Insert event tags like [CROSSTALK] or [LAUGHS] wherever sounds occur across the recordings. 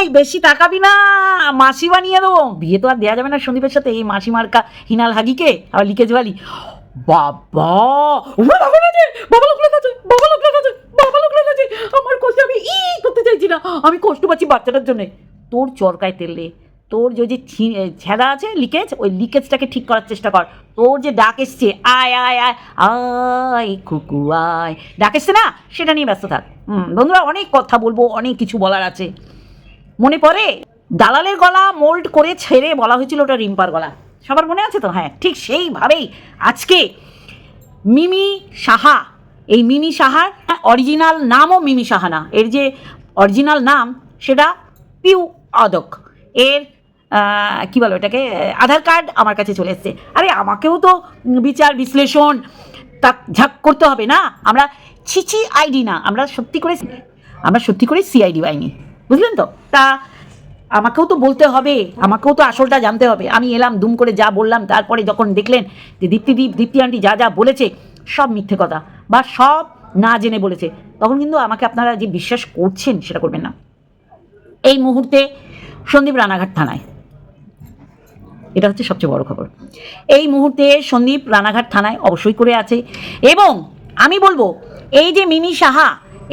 এই, বেশি তাকাবি না, মাসি বানিয়ে দেবো। বিয়ে তো আর দেওয়া যাবে না সন্দীপের সাথে, এই মাসি মার্কা হিনাল হাগিকে, আবার লিকেজ বালি বাবা! লোক আছে আমার কষ্ট আমি ই করতে চাইছি না, আমি কষ্ট পাচ্ছি বাচ্চাটার জন্য। তোর চরকায় তেলে তোর যে যে ছি- ছেঁড়া আছে, লিকেজ, ওই লিকেজটাকে ঠিক করার চেষ্টা কর। তোর যে ডাক এসছে, আয় আয় আয় আয় কুকু আয়। ডাক এসছে না, সেটা নিয়ে ব্যস্ত থাক। হুম, বন্ধুরা, অনেক কথা বলব, অনেক কিছু বলার আছে। মনে পড়ে? দালালের গলা মোল্ড করে ছেড়ে বলা হয়েছিল ওটা রিম্পার গলা। সবার মনে আছে তো? হ্যাঁ ঠিক সেইভাবেই আজকে মিমি সাহা, এই মিমি সাহার অরিজিনাল নামও মিমি সাহা না। এর যে অরিজিনাল নাম, সেটা পিউ আদক। এর কি বলো এটাকে আধার কার্ড আমার কাছে চলে এসছে। আরে, আমাকেও তো বিচার, বিশ্লেষণ, তা ঝাক করতে হবে না? আমরা ছিচি আইডি না, আমরা সত্যি করে আমরা সত্যি করে সিআইডি বাহিনী বুঝলেন তো? তা আমাকেও তো বলতে হবে, আমাকেও তো আসলটা জানতে হবে। আমি এলাম, দুম করে যা বললাম, তারপরে যখন দেখলেন যে দীপ্তিদীপ দীপ্তি আন্টি যা যা বলেছে, সব মিথ্যে কথা বা সব না জেনে বলেছে, তখন কিন্তু আমাকে আপনারা যে বিশ্বাস করছেন সেটা করবেন না। এই মুহূর্তে সন্দীপ রানাঘাট থানায়। এটা হচ্ছে সবচেয়ে বড় খবর। এই মুহূর্তে সন্দীপ রানাঘাট থানায় অবশ্যই করে আছে এবং আমি বলব, এই যে মিমি সাহা,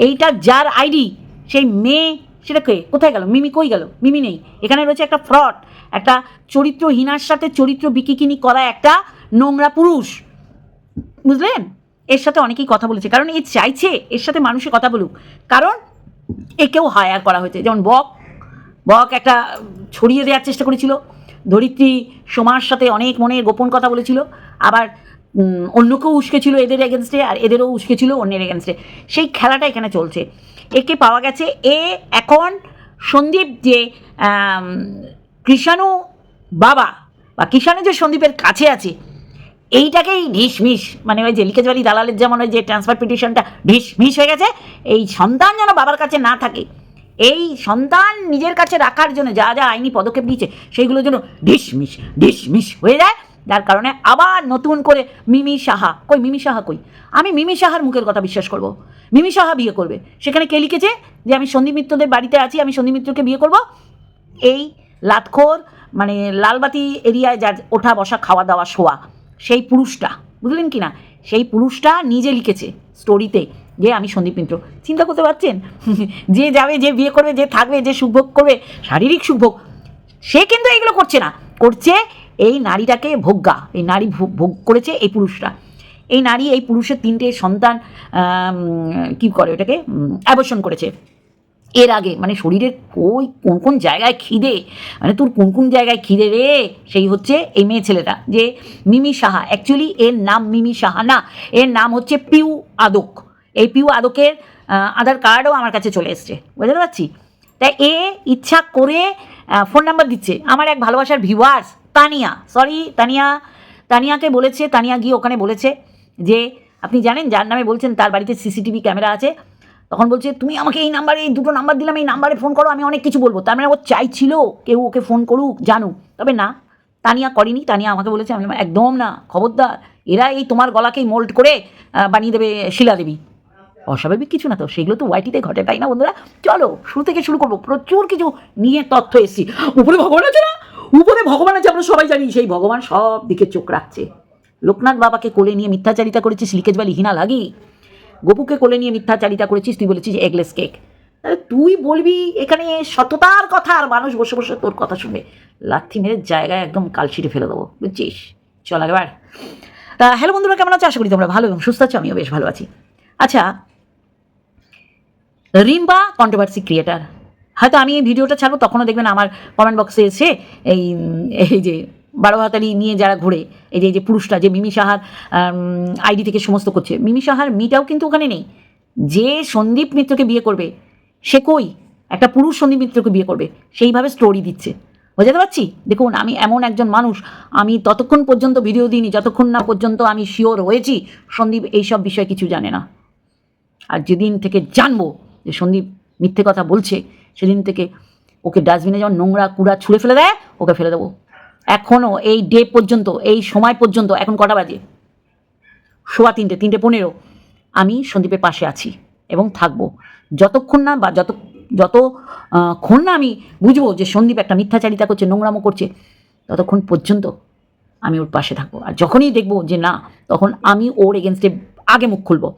এইটা যার আইডি, সেই মেয়ে সেটা কে? কোথায় গেল? মিমি কই গেল? মিমি নেই। এখানে রয়েছে একটা ফ্রড একটা চরিত্রহীনার সাথে চরিত্র বিকিকিনি করা একটা নোংরা পুরুষ। বুঝলেন? এর সাথে অনেকেই কথা বলেছে, কারণ এ চাইছে, এর সাথে মানুষে কথা বলুক। কারণ একেও হায়ার করা হয়েছে। যেমন বক বক একটা ছড়িয়ে দেওয়ার চেষ্টা করেছিল। ধরিত্রী সোমার সাথে অনেক মনের গোপন কথা বলেছিল। আবার অন্যকেও উস্কেছিল এদের এগেনস্টে আর এদেরও উস্কেছিল অন্যের এগেনস্টে সেই খেলাটা এখানে চলছে। একে পাওয়া গেছে। এ এখন সন্দীপ যে কৃষাণু বাবা বা কৃষাণু যে সন্দীপের কাছে আছে, এইটাকেই ঢিসমিস মানে ওই যে লিকেজবালি দালালের যেমন ওই যে ট্রান্সফার পিটিশনটা ঢিসমিস হয়ে গেছে, এই সন্তান যেন বাবার কাছে না থাকে, এই সন্তান নিজের কাছে রাখার জন্য যা যা আইনি পদক্ষেপ নিচ্ছে সেইগুলোর জন্য ঢিসমিস ঢিসমিস হয়ে যায়। যার কারণে আবার নতুন করে মিমি সাহা। কই, মিমি সাহা কই? আমি মিমি সাহার মুখের কথা বিশ্বাস করব। মিমি সাহা বিয়ে করবে। সেখানে কে লিখেছে? যে আমি সন্দীপ মিত্রদের বাড়িতে আছি, আমি সন্দীপ মিত্রকে বিয়ে করব। এই লাতখোর মানে লালবাতি এরিয়ায় যার ওঠা বসা খাওয়া দাওয়া শোয়া, সেই পুরুষটা, বুঝলেন কি না? সেই পুরুষটা নিজে লিখেছে স্টোরিতে যে আমি সন্দীপ মিত্র। চিন্তা করতে পারছেন? [LAUGHS] যে যাবে, যে বিয়ে করবে, যে থাকবে, যে সুখভোগ করবে, শারীরিক সুখভোগ সে কিন্তু এইগুলো করছে না। করছে এই নারীটাকে ভোগ্যা, এই নারী ভোগ করেছে এই পুরুষরা। এই নারী এই পুরুষের তিনটে সন্তান কি করে ওটাকে? অ্যাবর্শন করেছে। এর আগে মানে শরীরের ওই কোন কোন জায়গায় খিদে মানে তোর কোন কোন জায়গায় খিদে রে? সেই হচ্ছে এই মেয়ে ছেলেটা, যে মিমি সাহা। অ্যাকচুয়ালি এর নাম মিমি সাহা না, এর নাম হচ্ছে পিউ আদক। এই পিউ আদকের আধার কার্ডও আমার কাছে চলে এসছে। বুঝতে পারছি? তাই এ ইচ্ছা করে ফোন নাম্বার দিচ্ছে। আমার এক ভালোবাসার ভিউয়ার্স তানিয়া সরি তানিয়া, তানিয়াকে বলেছে, তানিয়া গিয়ে ওখানে বলেছে যে, আপনি জানেন যার নামে বলছেন তার বাড়িতে সিসিটিভি ক্যামেরা আছে। তখন বলছে, তুমি আমাকে এই নাম্বারে এই দুটো নাম্বার দিলাম, এই নাম্বারে ফোন করো, আমি অনেক কিছু বলব। তার মানে ও চাইছিল কেউ ওকে ফোন করুক, জানুক। তবে না, তানিয়া করেনি। তানিয়া আমাকে বলেছে, আমি একদম না, খবরদার। এরা এই তোমার গলাকেই মোল্ড করে বানিয়ে দেবে শিলা দেবী অস্বাভাবিক কিছু না তো, সেগুলো তো ওয়াইটিতে ঘটে, তাই না বন্ধুরা? চলো, শুরু থেকে শুরু করব। প্রচুর কিছু নিয়ে তথ্য এসেছি। উপরে ভগবান আছে না উপরে ভগবান আছে আমরা সবাই জানি, সেই ভগবান সব দিকে চোখ রাখছে। লোকনাথ বাবাকে কোলে নিয়ে মিথ্যাচারিতা করেছিস, লিকেজ বালি হিনা লাগি? গপুকে কোলে নিয়ে মিথ্যাচারিতা করেছিস, তুই বলেছিস এগলেস কেক তাহলে তুই বলবি, এখানে সততার কথা, আর মানুষ বসে বসে তোর কথা শুনবে। লাথি মেরে জায়গায় একদম কালশিটে ফেলে দেবো, বুঝছিস? চল একবার তা হ্যালো বন্ধুরা, কেমন আছো? আশা করি তোমরা ভালো এবং সুস্থ আছো, আমিও বেশ ভালো আছি। আচ্ছা রিম্বা কন্ট্রোভার্সি ক্রিয়েটার হয়তো আমি এই ভিডিওটা ছাড়বো, তখনও দেখবেন আমার কমেন্ট বক্সে এসে এই এই যে বারো হাতালি নিয়ে যারা ঘুরে, এই যে এই যে পুরুষটা যে মিমি সাহার আইডি থেকে সমস্ত করছে। মিমি সাহার মিটাও কিন্তু ওখানে নেই। যে সন্দীপ মিত্রকে বিয়ে করবে, সে কই? একটা পুরুষ সন্দীপ মিত্রকে বিয়ে করবে, সেইভাবে স্টোরি দিচ্ছে। বোঝাতে পারছি? দেখুন, আমি এমন একজন মানুষ, আমি ততক্ষণ পর্যন্ত ভিডিও দিইনি, যতক্ষণ না পর্যন্ত আমি শিওর হয়েছি, সন্দীপ এইসব বিষয়ে কিছু জানে না। আর যেদিন থেকে জানব যে সন্দীপ মিথ্যে কথা বলছে, সেদিন থেকে ওকে ডাস্টবিনে যেমন নোংরা কুড়া ছুঁড়ে ফেলে দেয়, ওকে ফেলে দেবো। এখনও এই ডে পর্যন্ত, এই সময় পর্যন্ত, এখন কটা বাজে? সোয়া তিনটে তিনটে পনেরো। আমি সন্দীপের পাশে আছি এবং থাকব। যতক্ষণ না বা যত যত ক্ষণ না আমি বুঝব যে সন্দীপ একটা মিথ্যাচারিতা করছে, নোংরামো করছে, ততক্ষণ পর্যন্ত আমি ওর পাশে থাকব। আর যখনই দেখব যে না, তখন আমি ওর এগেনস্টে আগে মুখ খুলবো।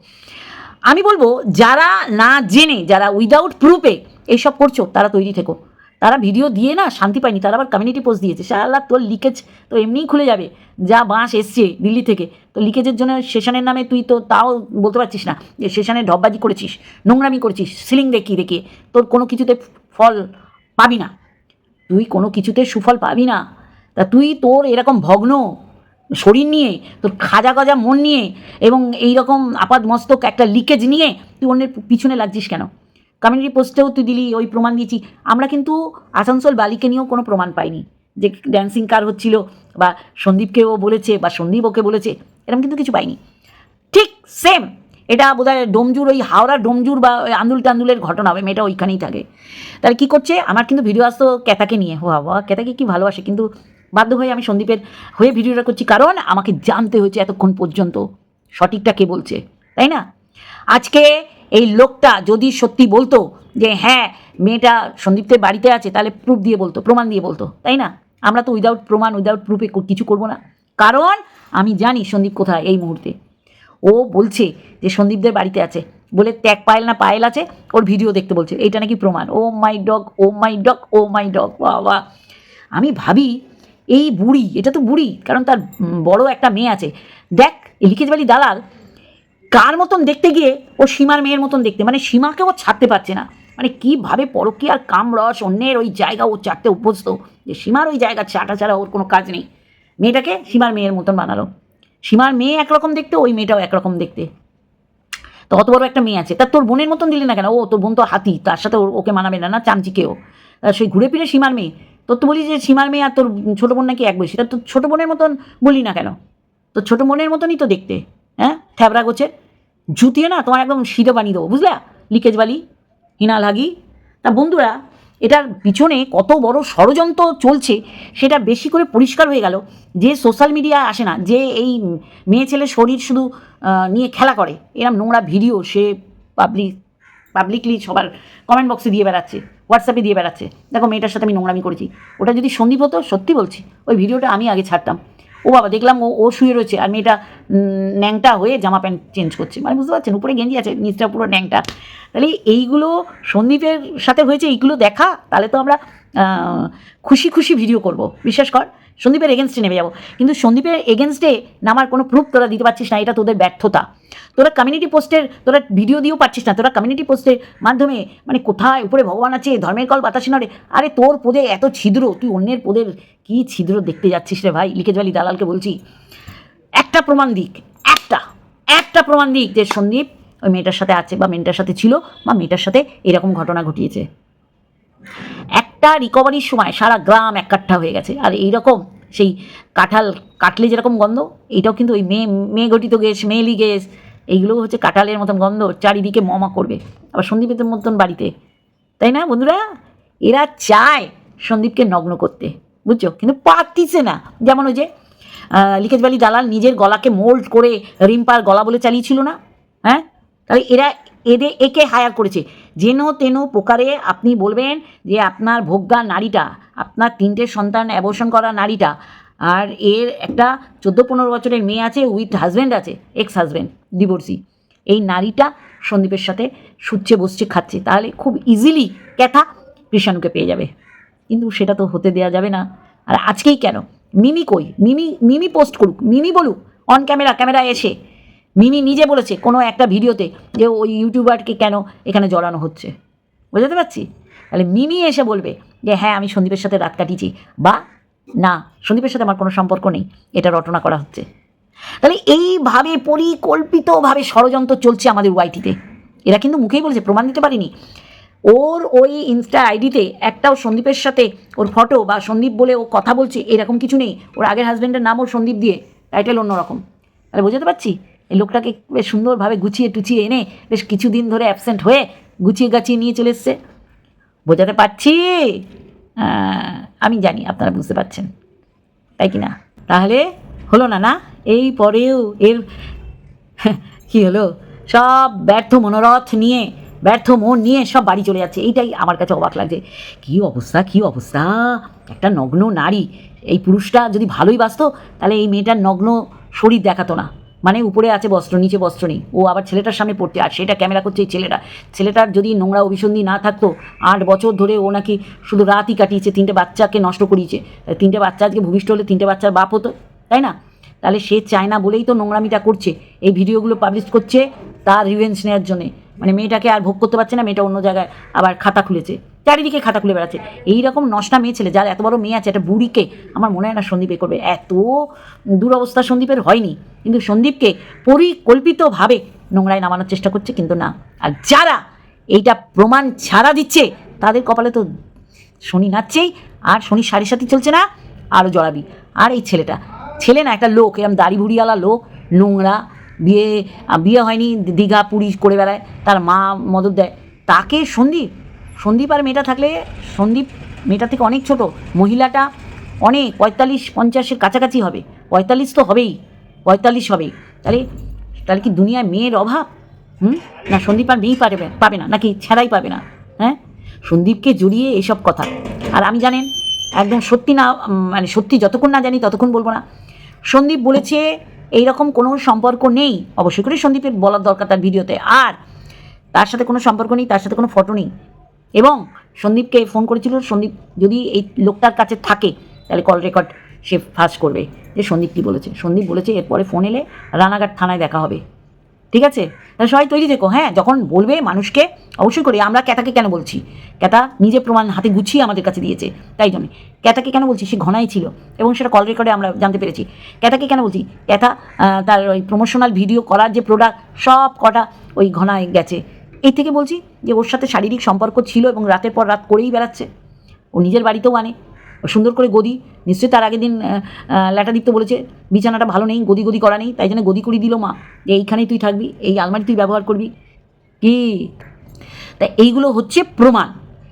আমি বলব, যারা না জেনে, যারা উইদাউট প্রুফে এইসব করছ, তারা তৈরি থেকো। তারা ভিডিও দিয়ে না শান্তি পায়নি, তারা আবার কমিউনিটি পোস্ট দিয়েছে। শালা, তোর লিকেজ তো এমনিই খুলে যাবে। যা বাঁশ এসছে দিল্লি থেকে। তো লিকেজের জন্য সেশনের নামে তুই তো তাও বলতে পারছিস না যে সেশনে ঢপবাজি করেছিস, নোংরামি করেছিস সিলিং দেখিয়ে দেখিয়ে। তোর কোনো কিছুতে ফল পাবি না। তুই কোনো কিছুতে সুফল পাবি না। তা তুই তোর এরকম ভগ্ন শরীর নিয়ে, তোর খাজা গজা মন নিয়ে এবং এই রকম আপাদ মস্তক একটা লিকেজ নিয়ে তুই অন্যের পিছনে লাগছিস কেন? কমিউনিটি পোস্টেও তুই দিলি, ওই প্রমাণ দিয়েছি। আমরা কিন্তু আসানসোল বালিকে নিয়েও কোনো প্রমাণ পাইনি। যে ড্যান্সিং কার হচ্ছিল বা সন্দীপকেও বলেছে বা সন্দীপ ওকে বলেছে, এরকম কিন্তু কিছু পাইনি। ঠিক সেম এটা বোধহয় ডোমজুর ওই হাওড়া ডোমজুর বা ওই আন্দুল টান্দুলের ঘটনা হবে মেয়েটা ওইখানেই থাকে। তাহলে কী করছে? আমার কিন্তু ভিডিও আসতো ক্যাতাকে নিয়ে হো বাবা ক্যাতাকে কি ভালোবাসে? কিন্তু বাধ্য হয়ে আমি সন্দীপের হয়ে ভিডিওটা করছি। কারণ আমাকে জানতে হয়েছে এতক্ষণ পর্যন্ত। সঠিকটা কে বলছে? তাই না? আজকে এই লোকটা যদি সত্যি বলতো যে হ্যাঁ মেয়েটা সন্দীপদের বাড়িতে আছে, তাহলে প্রুফ দিয়ে বলতো, প্রমাণ দিয়ে বলতো। তাই না? আমরা তো উইদাউট প্রমাণ উইদাউট প্রুফে কিছু করব না। কারণ আমি জানি সন্দীপ কোথায় এই মুহূর্তে। ও বলছে যে, সন্দীপদের বাড়িতে আছে। বলে, ত্যাগ পায়েল না, পায়েল আছে? ওর ভিডিও দেখতে বলছে। এইটা নাকি প্রমাণ? ও my dog, oh my dog, oh my dog, বাবা। আমি ভাবি এই বুড়ি, এটা তো বুড়ি, কারণ তার বড় একটা মেয়ে আছে। দেখ লিখেজ বালি দালাল কার মতন দেখতে গিয়ে ও সীমার মেয়ের মতন দেখতে? মানে সীমাকে ও ছাড়তে পারছে না। মানে কীভাবে পরকী আর কামরস অন্যের ওই জায়গা ও চাটতে অভ্যস্ত? যে সীমার ওই জায়গা চাটা ছাড়া ওর কোনো কাজ নেই। মেয়েটাকে সীমার মেয়ের মতন বানালো। সীমার মেয়ে একরকম দেখতে, ওই মেয়েটাও একরকম দেখতে। তো অত বড় একটা মেয়ে আছে। তা তোর বোনের মতন দিলি না কেন? ও, তোর বোন তো হাতি, তার সাথে ওকে মানাবে না না চামচিকেও সেই ঘুরে ফিরে সীমার মেয়ে। তোর তো বলি যে সীমার মেয়ে আর তোর ছোটো বোন নাকি এক বয়সী? তা তোর ছোটো বোনের মতন বলি না কেন? তোর ছোটো বোনের মতনই তো দেখতে হ্যাঁ? থ্যাবরা গোছের। জুতিয়ে না তোমার একদম সিধে বানিয়ে দেবো, বুঝলা? লিকেজ বালি, হিনাল লাগি তা বন্ধুরা, এটার পিছনে কত বড় ষড়যন্ত্র চলছে সেটা বেশি করে পরিষ্কার হয়ে গেল যে সোশ্যাল মিডিয়া আসে না, যে এই মেয়ে ছেলের শরীর শুধু নিয়ে খেলা করে। এরম নোংরা ভিডিও সে পাবলিক পাবলিকলি সবার কমেন্ট বক্সে দিয়ে বেড়াচ্ছে হোয়াটসঅ্যাপে দিয়ে বেড়াচ্ছে। দেখো মেয়েটার সাথে আমি নোংরামি করেছি। ওটা যদি সন্দীপ হতো, সত্যি বলছি, ওই ভিডিওটা আমি আগে ছাড়তাম। ও বাবা, দেখলাম ও ও শুয়ে রয়েছে আর মেয়েটা ন্যাংটা হয়ে জামা প্যান্ট চেঞ্জ করছে। মানে বুঝতে পারছেন, উপরে গেঞ্জি আছে, নিচটা পুরো ন্যাংটা। তাহলে এইগুলো সন্দীপের সাথে হয়েছে, এইগুলো দেখা, তাহলে তো আমরা খুশি খুশি ভিডিও করব। বিশ্বাস কর সন্দীপের এগেনস্টে নেমে যাব। কিন্তু সন্দীপের এগেনস্টে নামার কোনো প্রুফ তোরা দিতে পারছিস না, এটা তোদের ব্যর্থতা। তোরা কমিউনিটি পোস্টের তোরা ভিডিও দিয়েও পারছিস না, তোরা কমিউনিটি পোস্টের মাধ্যমে মানে কোথায়, উপরে ভগবান আছে, ধর্মের কল বাতাসে নড়ে। আরে তোর পোদে এত ছিদ্র, তুই অন্যের পদের কি ছিদ্র দেখতে যাচ্ছিস রে ভাই? লিখেজ বালি দালালকে বলছি। একটা প্রমাণ দিক, একটা একটা প্রমাণ দিক যে সন্দীপ ওই মেয়েটার সাথে আছে বা মেয়েটার সাথে ছিল বা মেয়েটার সাথে এরকম ঘটনা ঘটিয়েছে। একটা রিকভারির সময় সারা গ্রাম এককাঠা হয়ে গেছে। আর এইরকম সেই কাঁঠাল কাটলে যেরকম গন্ধ এইটাও কিন্তু ওই মেয়ে মেয়ে গঠিত গ্যাস মেয়েলি গ্যাস এইগুলো হচ্ছে কাঁঠালের মতন গন্ধ চারিদিকে মমা করবে। আবার সন্দীপের মতন বাড়িতে। তাই না বন্ধুরা? এরা চায় সন্দীপকে নগ্ন করতে বুঝছ? কিন্তু পারতিছে না। যেমন ওই যে আহ, লিকেজ বালি দালাল নিজের গলাকে মোল্ড করে রিম্পার গলা বলে চালিয়েছিল না? হ্যাঁ? তাহলে এরা এদের একে হায়ার করেছে। যেন তেন প্রকারে আপনি বলবেন যে আপনার ভোগ্যা নারীটা, আপনার তিনটে সন্তান অ্যাবর্শন করা নারীটা, আর এর একটা চোদ্দ পনেরো বছরের মেয়ে আছে উইথ হাজব্যান্ড আছে এক্স হাজব্যান্ড ডিভোর্সি এই নারীটা সন্দীপের সাথে সুচ্ছে বসছে, খাচ্ছে। তাহলে খুব ইজিলি ক্যাথা কৃষাণুকে পেয়ে যাবে। কিন্তু সেটা তো হতে দেওয়া যাবে না। আর আজকেই কেন? মিমি কই? মিমি মিমি পোস্ট করুক, মিমি বলুক অন ক্যামেরা ক্যামেরা এসে মিমি নিজে বলেছে কোনো একটা ভিডিওতে যে ওই ইউটিউবারকে কেন এখানে জড়ানো হচ্ছে। বুঝতে পারছি? তাহলে মিমি এসে বলবে যে হ্যাঁ আমি সন্দীপের সাথে রাত কাটিয়েছি। বা, না, সন্দীপের সাথে আমার কোনো সম্পর্ক নেই। এটা রটনা করা হচ্ছে। তাহলে এইভাবে পরিকল্পিতভাবে ষড়যন্ত্র চলছে আমাদের ওয়াইটিতে। এরা কিন্তু মুখেই বলেছে, প্রমাণ দিতে পারিনি। ওর ওই ইনস্টা আইডিতে একটাও সন্দীপের সাথে ওর ফটো বা সন্দীপ বলে ও কথা বলছে এরকম কিছু নেই। ওর আগের হাজব্যান্ডের নামও সন্দীপ দিয়ে, টাইটেল অন্যরকম। তাহলে বোঝাতে পারছি? এই লোকটাকে বেশ সুন্দরভাবে গুছিয়ে টুচিয়ে এনে বেশ কিছুদিন ধরে অ্যাবসেন্ট হয়ে গুছিয়ে গাছিয়ে নিয়ে চলে এসছে। বোঝাতে পারছি? আমি জানি, আপনারা বুঝতে পারছেন। তাই কি না তাহলে হলো না না? এই পরেও এর [LAUGHS] কি হলো? সব ব্যর্থ মনোরথ নিয়ে, ব্যর্থ মন নিয়ে সব বাড়ি চলে যাচ্ছে। এইটাই আমার কাছে অবাক লাগছে। কী অবস্থা কী অবস্থা? একটা নগ্ন নারী, এই পুরুষটা যদি ভালোই বাসতো তাহলে এই মেয়েটার নগ্ন শরীর দেখাতো না। মানে উপরে আছে বস্ত্র, নিচে বস্ত্র নেই। ও আবার ছেলেটার সামনে পড়তে, আর সেটা ক্যামেরা করছে এই ছেলেটা। ছেলেটার যদি নোংরা অভিসন্ধি না থাকতো, আট বছর ধরে ও নাকি শুধু রাতই কাটিয়েছে, তিনটে বাচ্চাকে নষ্ট করিয়েছে। তিনটে বাচ্চা আজকে ভূমিষ্ঠ হলে তিনটে বাচ্চার বাপ হতো, তাই না? তাহলে সে চায় না বলেই তো নোংরামিটা করছে। এই ভিডিওগুলো পাবলিশ করছে তার রিভেঞ্জ নেওয়ার জন্যে। মানে মেয়েটাকে আর ভোগ করতে পারছে না, মেয়েটা অন্য জায়গায় আবার খাতা খুলেছে। চারিদিকে খাতা খুলে বেড়াচ্ছে। এইরকম নষ্টা মেয়ে ছেলে যার এত বড় মেয়ে আছে, একটা বুড়িকে, আমার মনে হয় না সন্দীপ করবে। এত দুরবস্থা সন্দীপের হয়নি। কিন্তু সন্দীপকে পরিকল্পিতভাবে নোংরায় নামানোর চেষ্টা করছে কিন্তু না। আর যারা এইটা প্রমাণ ছাড়া দিচ্ছে, তাদের কপালে তো শনি নাচছেই, আর শনি সাড়ে সাথে চলছে না আরও জড়াবি। আর এই ছেলেটা, ছেলে না, একটা লোক, এরম দাড়ি ভুড়িওয়ালা লোক, নোংরা, বিয়ে বিয়ে হয়নি, দীঘা, পুরী করে বেড়ায়, তার মা মদত দেয়। তাকে সন্দীপ সন্দীপ আর মেয়েটা থাকলে সন্দীপ মেয়েটা থেকে অনেক ছোট, মহিলাটা অনেক, পঁয়তাল্লিশ, পঞ্চাশের কাছাকাছি হবে। পঁয়তাল্লিশ তো হবেই, পঁয়তাল্লিশ হবেই। তাহলে তাহলে কি দুনিয়ায় মেয়ের অভাব? হুম? না, সন্দীপ আর মেয়েই পারবে, পাবে না, নাকি ছেঁড়াই পাবে না হ্যাঁ? সন্দীপকে জড়িয়ে এসব কথা। আর আমি জানেন, একদম সত্যি না মানে সত্যি যতক্ষণ না জানি ততক্ষণ বলব না। সন্দীপ বলেছে এই রকম কোনো সম্পর্ক নেই, অবশ্যই করে সন্দীপের বলার দরকার তার ভিডিওতে। আর তার সাথে কোনো সম্পর্ক নেই, তার সাথে কোনো ফটো নেই। এবং সন্দীপকে ফোন করেছিল সন্দীপ যদি এই লোকটার কাছে থাকে তাহলে কল রেকর্ড সে ফাঁস করবে যে সন্দীপ কী বলেছে। সন্দীপ বলেছে এরপরে ফোন এলে রানাঘাট থানায় দেখা হবে। ঠিক আছে? তাহলে সবাই তৈরি দেখো হ্যাঁ? যখন বলবে মানুষকে অবশ্যই করি আমরা ক্যাতাকে কেন বলছি? ক্যাতা নিজে প্রমাণ হাতে গুছিয়ে আমাদের কাছে দিয়েছে তাই জন্য। ক্যাতাকে কেন বলছি? সে ঘনাই ছিল এবং সেটা কল রেকর্ডে আমরা জানতে পেরেছি। ক্যাতাকে কেন বলছি? আহ, তার ওই প্রমোশনাল ভিডিও করার যে প্রোডাক্ট সব কটা ওই ঘনায় গেছে। এই থেকে বলছি যে ওর সাথে শারীরিক সম্পর্ক ছিল এবং রাতের পর রাত করেই বেড়াচ্ছে। ও নিজের বাড়িতেও আনে। সুন্দর করে গদি। নিশ্চয়ই তার আগের দিন ল্যাটা দীপ্ত বলেছে, বিছানাটা ভালো নেই, গদি গদি করা নেই, তাই জন্য গদি করি দিল মা। যে এইখানেই তুই থাকবি, এই আলমারি তুই ব্যবহার করবি। কি? তা এইগুলো হচ্ছে প্রমাণ।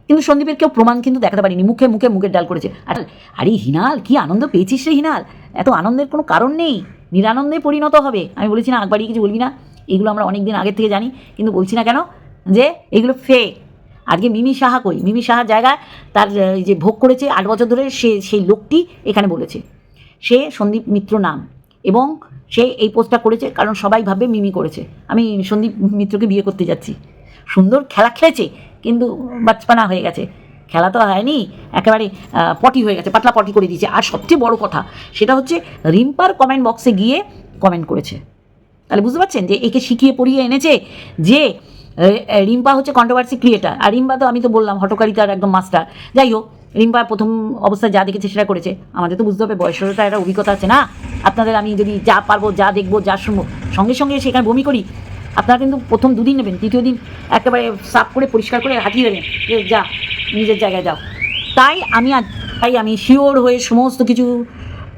কিন্তু সন্দীপের কেউ প্রমাণ কিন্তু দেখাতে পারিনি। মুখে মুখে মুখের ডাল করেছে। আর, আরে হিনাল, কি আনন্দ পেয়েছিস রে হিনাল? এত আনন্দের কোনো কারণ নেই। নিরানন্দে পরিণত হবে। আমি বলেছি না আকবাড়ি কিছু বলবি না। এগুলো আমরা অনেক দিন আগের থেকে জানি, কিন্তু বলছি না কেন? যে এগুলো ফেক আজকে মিমি সাহা কই? মিমি সাহার জায়গায় তার যে ভোগ করেছে আট বছর ধরে, সে, সেই লোকটি এখানে বলেছে। সে সন্দীপ মিত্র নাম এবং সে এই পোস্টটা করেছে কারণ সবাই ভাববে মিমি করেছে। আমি সন্দীপ মিত্রকে বিয়ে করতে যাচ্ছি। সুন্দর খেলা খেলেছে, কিন্তু বাচপানা হয়ে গেছে। খেলা তো হয়নি, একেবারে পটি হয়ে গেছে, পাতলা পটি করে দিয়েছে। আর সবচেয়ে বড় কথা, সেটা হচ্ছে রিম্পার কমেন্ট বক্সে গিয়ে কমেন্ট করেছে। তাহলে বুঝতে পারছেন যে একে শিখিয়ে পড়িয়ে এনেছে যে রিম্পা হচ্ছে কন্ট্রোভার্সি ক্রিয়েটার আর রিম্পা তো আমি তো বললাম, হটকারিতার একদম মাস্টার যাই হোক, রিম্পা প্রথম অবস্থায় যা দেখেছে সেটা করেছে। আমাদের তো বুঝতে হবে বয়সটা একটা অভিজ্ঞতা আছে না? আপনাদের আমি যদি যা পারব, যা দেখব, যা শুনব, সঙ্গে সঙ্গে সেখানে বমি করি, আপনারা কিন্তু প্রথম দুদিন নেবেন, তৃতীয় দিন একেবারে সাফ করে, পরিষ্কার করে হাঁটিয়ে দেবেন। যে যা, নিজের জায়গায় যাও। তাই আমি তাই আমি শিওর হয়ে সমস্ত কিছু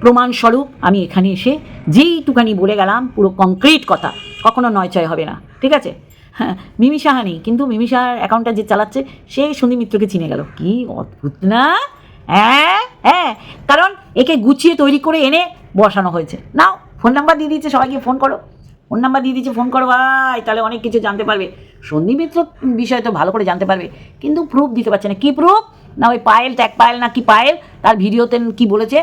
প্রমাণস্বরূপ আমি এখানে এসে যেইটুখানি বলে গেলাম, পুরো কংক্রিট কথা। কখনো নয় চয় হবে না, ঠিক আছে? হ্যাঁ মিমি সাহা নেই, কিন্তু মিমি সাহার অ্যাকাউন্টটা যে চালাচ্ছে, সে সন্দীপ মিত্রকে চিনে গেল। কি অদ্ভুত না? হ্যাঁ হ্যাঁ কারণ একে গুছিয়ে তৈরি করে এনে বসানো হয়েছে। নাও ফোন নাম্বার দিয়ে দিয়েছে, সবাইকে ফোন করো। ফোন নাম্বার দিয়ে দিয়েছে ফোন করো ভাই তাহলে অনেক কিছু জানতে পারবে। সন্দীপ মিত্র বিষয় তো ভালো করে জানতে পারবে, কিন্তু প্রুফ দিতে পারছে না। কি প্রুফ না ওই পায়েল ট্যাগ পায়েল না কি পায়েল তার ভিডিওতে কি বলেছে?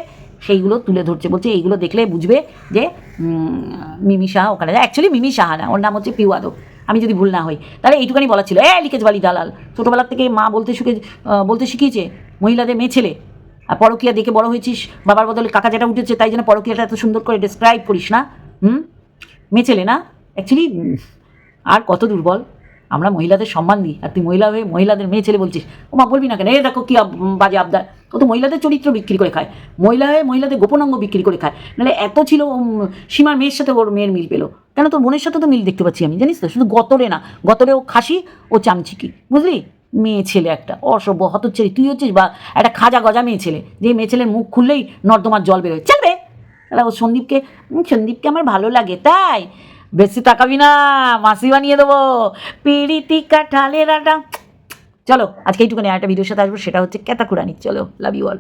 সেইগুলো তুলে ধরছে। বলছে এইগুলো দেখলে বুঝবে যে মিমি সাহা ওখানে অ্যাকচুয়ালি মিমি সাহা না ওর নাম হচ্ছে পিওয়াদো আমি যদি ভুল না হই। তাহলে এইটুখানি বলা ছিল। এ লিখেজ বালি দালাল। ছোটোবেলার থেকে মা বলতে আহ, বলতে শিখিয়েছে মহিলাদের মেয়ে ছেলে। আর পরকিয়া দেখে বড় হয়েছিস বাবার বদলে কাকা যেটা উঠেছে তাই জন্য পরকিয়াটা এত সুন্দর করে ডিসক্রাইব করিস না। হুম? মেয়ে ছেলে না? অ্যাকচুয়ালি আর কত দুর্বল। আমরা মহিলাদের সম্মান দিই। আর তুই মহিলা হয়ে মহিলাদের মেয়ে ছেলে বলছিস। ও মা বলবি না কেন? এ দেখো কি বাজে আবদার। ও তো মহিলাদের চরিত্র বিক্রি করে খায়। মহিলা হয়ে মহিলাদের গোপনাঙ্গ বিক্রি করে খায়। নাহলে এত ছিল সীমার মেয়ের সাথে ওর মেয়ের মিল পেল। কেন তোর বোনের সাথে তো মিল দেখতে পাচ্ছি আমি, জানিস তো? শুধু গতরে না, গতরে ও খাসি, ও চামচিকি, বুঝলি? মেয়ে ছেলে একটা, অসভ্য হতচ্ছেরি তুই হচ্ছিস বা একটা খাজা গজা মেয়ে ছেলে, যে মেয়ে ছেলের মুখ খুললেই নর্দমার জল বেরোয়। চলবে তাহলে ও সন্দীপকে সন্দীপকে আমার ভালো লাগে, তাই? বেশি তাকাবি না, মাসি বানিয়ে দেবো। পিড়িতি কাঠালের আটা। চলো, আজকে এইটুকু এইটুখানি একটা ভিডিওর সাথে আসব, সেটা হচ্ছে ক্যাতাকুরানি চলো লাভ ইউ অল